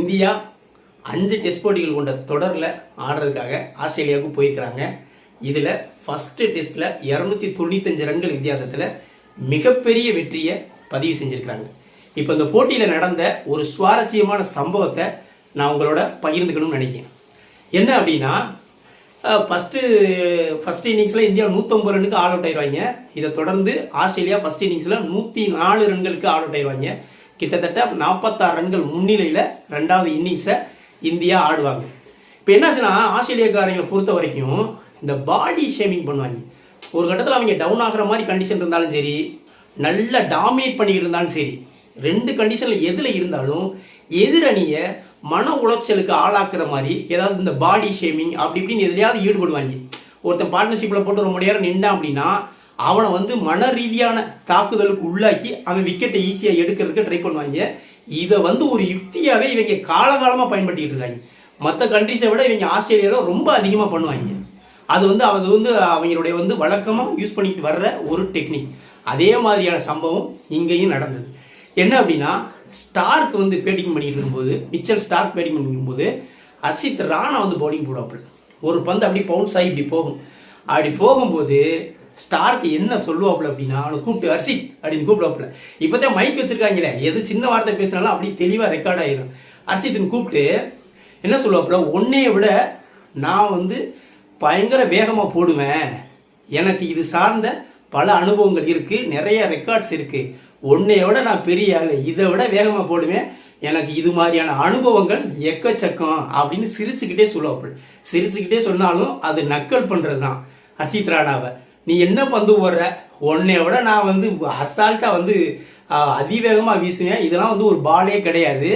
India அஞ்சு test போட்டிகள் கொண்ட தொடரில் ஆடுறதுக்காக ஆஸ்திரேலியாவுக்கு போயிருக்கிறாங்க. இதில் ஃபஸ்ட்டு டெஸ்ட்டில் இரநூத்தி தொண்ணூத்தஞ்சு ரன்கள் வித்தியாசத்தில் மிகப்பெரிய வெற்றியை பதிவு செஞ்சுருக்கிறாங்க. இப்போ இந்த போட்டியில் நடந்த ஒரு சுவாரஸ்யமான சம்பவத்தை நான் உங்களோட பகிர்ந்துக்கணும்னு நினைக்கிறேன். என்ன அப்படின்னா ஃபஸ்ட்டு ஃபஸ்ட் இன்னிங்ஸில் இந்தியா நூற்றம்பது ரன்னுக்கு ஆல் அவுட் ஆயிடுவாங்க இதை தொடர்ந்து ஆஸ்திரேலியா ஃபஸ்ட் இன்னிங்ஸில் நூற்றி நாலு ரன்களுக்கு ஆல் அவுட் ஆயிடுவாங்க கிட்டத்தட்ட நாற்பத்தாறு ரன்கள் முன்னிலையில் ரெண்டாவது இன்னிங்ஸை இந்தியா ஆடுவாங்க. இப்போ என்னாச்சுன்னா ஆஸ்திரேலியாக்காரங்களை பொறுத்த வரைக்கும் இந்த பாடி ஷேமிங் பண்ணுவாங்க. ஒரு கட்டத்தில் அவங்க டவுன் ஆகிற மாதிரி கண்டிஷன் இருந்தாலும் சரி நல்லா டாமினேட் பண்ணிக்கிட்டு இருந்தாலும் சரி ரெண்டு கண்டிஷனில் எதில் இருந்தாலும் எதிரணியை மன உளைச்சலுக்கு ஆளாக்குற மாதிரி ஏதாவது இந்த பாடி ஷேமிங் அப்படி இப்படின்னு எதிலையாவது ஈடுபடுவாங்க. ஒருத்தன் பார்ட்னர்ஷிப்பில் போட்டு ரொம்ப நேரம் நின்றான் அப்படின்னா அவனை வந்து மன ரீதியான தாக்குதலுக்கு உள்ளாக்கி அவன் விக்கெட்டை ஈஸியாக எடுக்கிறதுக்கு ட்ரை பண்ணுவாங்க. இதை வந்து ஒரு யுக்தியாகவே இவங்க காலகாலமாக பயன்படுத்திக்கிட்டு இருக்காங்க. மற்ற கண்ட்ரிஸை விட இவங்க ஆஸ்திரேலியாவில் ரொம்ப அதிகமாக பண்ணுவாங்க. அது வந்து அது வந்து அவங்களுடைய வந்து வழக்கமாக யூஸ் பண்ணிட்டு வர்ற ஒரு டெக்னிக் அதே மாதிரியான சம்பவம் இங்கேயும் நடந்தது. என்ன அப்படின்னா ஸ்டார்க் வந்து பேட்டிங் பண்ணிட்டு இருக்கும்போது மிச்சல் ஸ்டார்க் பேட்டிங் பண்ணிக்கும்போது அசித் ராணா வந்து பவுலிங் போடாப்புல ஒரு பந்து அப்படி பவுன்ஸ் ஆகி இப்படி போகும். அப்படி போகும்போது ஸ்டார்க்கு என்ன சொல்லுவாப்புல அப்படின்னா அவனை கூப்பிட்டு அர்ஷித் அப்படின்னு கூப்பிடுவாப்புல. இப்போதான் மைக் வச்சிருக்காங்களே எது சின்ன வார்த்தை பேசினாலும் அப்படி தெளிவாக ரெக்கார்ட் ஆயிரும். அர்ஷித்னு கூப்பிட்டு என்ன சொல்லுவாப்புல உன்னைய விட நான் வந்து பயங்கர வேகமாக போடுவேன். எனக்கு இது சார்ந்த பல அனுபவங்கள் இருக்கு நிறைய ரெக்கார்ட்ஸ் இருக்கு. உன்னைய விட நான் பெரிய ஆளு இதை விட வேகமாக போடுவேன். எனக்கு இது மாதிரியான அனுபவங்கள் எக்கச்சக்கம் அப்படின்னு சிரிச்சுக்கிட்டே சொல்லுவாப்புல. சிரிச்சுக்கிட்டே சொன்னாலும் அது நக்கல் பண்ணுறது தான் அசித் ராணாவை. நீ என்ன பந்து போடுற? உன்னைய விட நான் வந்து அசால்ட்டாக வந்து அதிவேகமாக வீசுவேன். இதெல்லாம் வந்து ஒரு பாலே கிடையாது.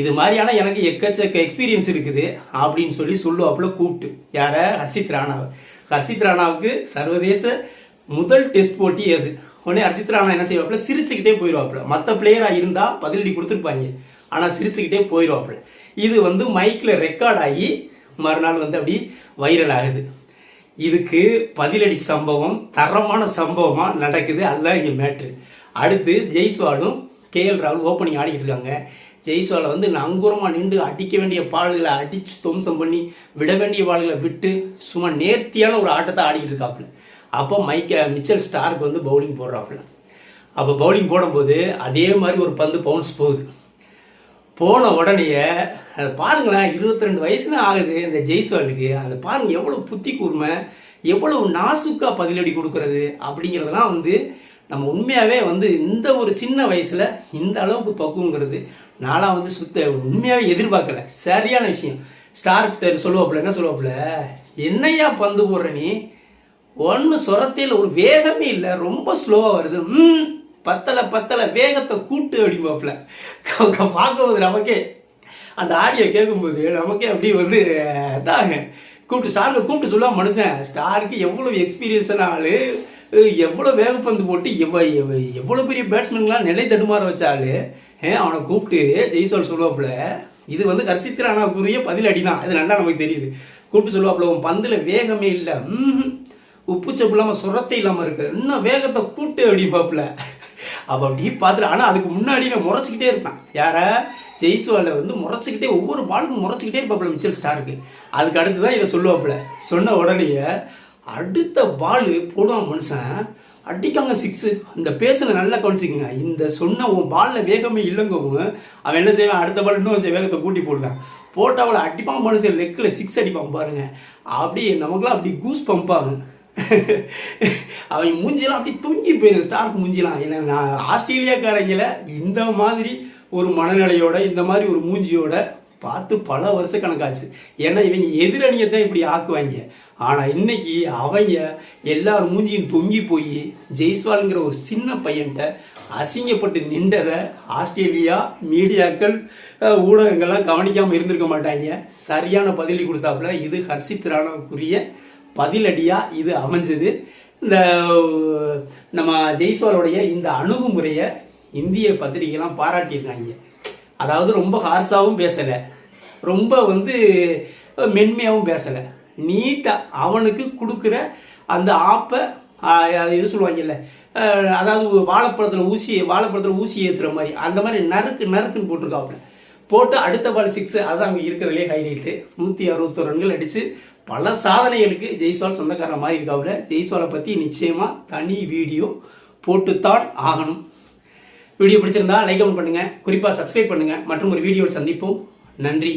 இது மாதிரியான எனக்கு எக்கச்சக்க எக்ஸ்பீரியன்ஸ் இருக்குது அப்படின்னு சொல்லி சொல்லுவாப்புல கூப்பிட்டு. யார? ஹர்ஷித் ராணாவை. ஹர்ஷித் ராணாவுக்கு சர்வதேச முதல் டெஸ்ட் போட்டி அது உடனே ஹர்ஷித் ராணா என்ன செய்வாப்புல? சிரிச்சுக்கிட்டே போயிடுவாப்புல மற்ற பிளேயராக இருந்தால் பதிலடி கொடுத்துருப்பாங்க. ஆனால் சிரிச்சுக்கிட்டே போயிடுவாப்புல இது வந்து மைக்கில் ரெக்கார்ட் ஆகி மறுநாள் வந்து அப்படி வைரல் ஆகுது. இதுக்கு பதிலடி சம்பவம் தரமான சம்பவமாக நடக்குது. அதுதான் இங்கே மேட்ரு அடுத்து ஜெய்ஸ்வாலும் கேஎல் ராகுல் ஓப்பனிங் ஆடிக்கிட்டு இருக்காங்க. ஜெய்ஸ்வாலை வந்து நங்கூரமாக நின்று அடிக்க வேண்டிய பால்களை அடித்து துவம்சம் பண்ணி விட வேண்டிய பால்களை விட்டு சும்மா நேர்த்தியான ஒரு ஆட்டத்தை ஆடிக்கிட்டு இருக்காப்புல. அப்போ மைக்க மிச்சல் ஸ்டார்க்கு வந்து பவுலிங் போடுறாப்புல. அப்போ பவுலிங் போடும்போது அதே மாதிரி ஒரு பந்து பவுன்ஸ் போகுது. போன உடனேயே அதை பாருங்களேன் இருபத்தி ரெண்டு வயசுல ஆகுது இந்த ஜெய்ஸ்வாலுக்கு. அதை பாருங்க எவ்வளோ புத்தி கூர்மை எவ்வளவு நாசுக்கா பதிலடி கொடுக்கறது அப்படிங்கிறதெல்லாம் வந்து நம்ம உண்மையாகவே வந்து இந்த ஒரு சின்ன வயசுல இந்த அளவுக்கு பக்குங்கிறது நான்லாம் வந்து சுத்த உண்மையாகவே எதிர்பார்க்கல. சரியான விஷயம். ஸ்டார்கிட்ட சொல்லுவாப்புல என்ன சொல்லுவாப்புல? என்னையா பந்து போடுற நீ? ஒன்று சொரத்தையில் ஒரு வேகமே இல்லை ரொம்ப ஸ்லோவாக வருது. பத்தலை பத்தலை வேகத்தை கூட்டு அடிப்பாப்புல பார்க்கும்போது நமக்கே அந்த ஆடியோ கேட்கும்போது நமக்கே அப்படி வந்து அதான் கூப்பிட்டு ஸ்டாருக்கு கூப்பிட்டு சொல்லுவான் மனுஷன் ஸ்டாருக்கு எவ்வளோ எக்ஸ்பீரியன்ஸான ஆள் எவ்வளோ வேகப்பந்து போட்டு எவ்வளோ எவ்வளோ பெரிய பேட்ஸ்மேன்லாம் நிலை தடுமாற வச்ச ஏன் அவனை கூப்பிட்டு ஜெய்சோல் சொல்லுவாப்புல இது வந்து ஹர்ஷித் ராணாக்குரிய பதில் அடி தான் இது நல்லா நமக்கு தெரியுது. கூப்பிட்டு சொல்லுவாப்புல உன் பந்தில் வேகமே இல்லை ம் இல்லாமல் சுரத்தை இல்லாமல் இருக்கு இன்னும் வேகத்தை கூட்டு பாப்புல அப்போ அப்படி பார்த்துட்டு ஆனால் அதுக்கு முன்னாடி நான் முறைச்சிக்கிட்டே இருப்பேன். யாரை? ஜெய்ஸ்வாலை வந்து முறைச்சிக்கிட்டே ஒவ்வொரு பாலுக்கும் முறைச்சிக்கிட்டே இருப்பாப்புல மிச்சல் ஸ்டாருக்கு. அதுக்கு அடுத்து தான் இதை சொல்லுவாப்புல. சொன்ன உடனேயே அடுத்த பால் போடுவான் மனுஷன். அடிக்காங்க சிக்ஸு இந்த பேசுன நல்லா கவனிச்சிக்கங்க. இந்த சொன்ன உன் பாலில் வேகமே இல்லைங்கவும் அவன் என்ன செய்வான்? அடுத்த பால் இன்னும் கொஞ்சம் வேகத்தை கூட்டி போடுவான். போட்டு அவளை அடிப்பான் மனுஷன் லெக்கில் சிக்ஸ் அடிப்பான் பாருங்க. அப்படியே நமக்குலாம் அப்படி கூஸ் பம்ப் ஆகும். அவன் மூஞ்சிலாம் அப்படி தூங்கி போயிடும். ஸ்டார்க் மூஞ்சிலாம். ஏன்னா நான் ஆஸ்திரேலியாக்காரங்கள இந்த மாதிரி ஒரு மனநிலையோட இந்த மாதிரி ஒரு மூஞ்சியோட பார்த்து பல வருஷ கணக்காச்சு. ஏன்னா இவங்க எதிரணியை தான் இப்படி ஆக்குவாங்க. ஆனால் இன்னைக்கு அவங்க எல்லார் மூஞ்சியும் தொங்கி போய் ஜெய்ஸ்வாலுங்கிற ஒரு சின்ன பையன்கிட்ட அசிங்கப்பட்டு நின்றதை ஆஸ்திரேலியா மீடியாக்கள் ஊடகங்கள்லாம் கவனிக்காமல் இருந்திருக்க மாட்டாங்க. சரியான பதிலடி கொடுத்தாப்புல இது ஹர்ஷித் ராணாவுக்குரிய பதிலடியாக இது அமைஞ்சது. இந்த நம்ம ஜெய்ஸ்வாலுடைய இந்த அணுகுமுறையை இந்திய பத்திரிகைலாம் பாராட்டியிருக்காங்க. அதாவது ரொம்ப ஹார்ஸாகவும் பேசலை. ரொம்ப வந்து மென்மையாகவும் பேசலை. நீட்டாக அவனுக்கு கொடுக்குற அந்த ஆப்பை அது இது சொல்லுவாங்கல்ல அதாவது வாழைப்பழத்தில் ஊசி வாழைப்பழத்தில் ஊசி ஏற்றுற மாதிரி அந்த மாதிரி நறுக்கு நறுக்குன்னு போட்டிருக்காப்புல. போட்டு அடுத்த பால் சிக்ஸ் அதுதான் அங்கே இருக்கிறதுலே ஹைலைட்டு நூற்றி அறுபத்தொரு ரன்கள் அடித்து பல சாதனைகளுக்கு ஜெய்ஸ்வால் சொந்தக்காரன் மாதிரி இருக்காப்புல ஜெய்ஸ்வாலை பற்றி நிச்சயமாக தனி வீடியோ போட்டுத்தான் ஆகணும். வீடியோ பிடிச்சிருந்தா லைக் கமெண்ட் பண்ணுங்கள் குறிப்பாக சப்ஸ்கிரைப் பண்ணுங்கள் மற்றும் ஒரு வீடியோவில் சந்திப்போம். நன்றி.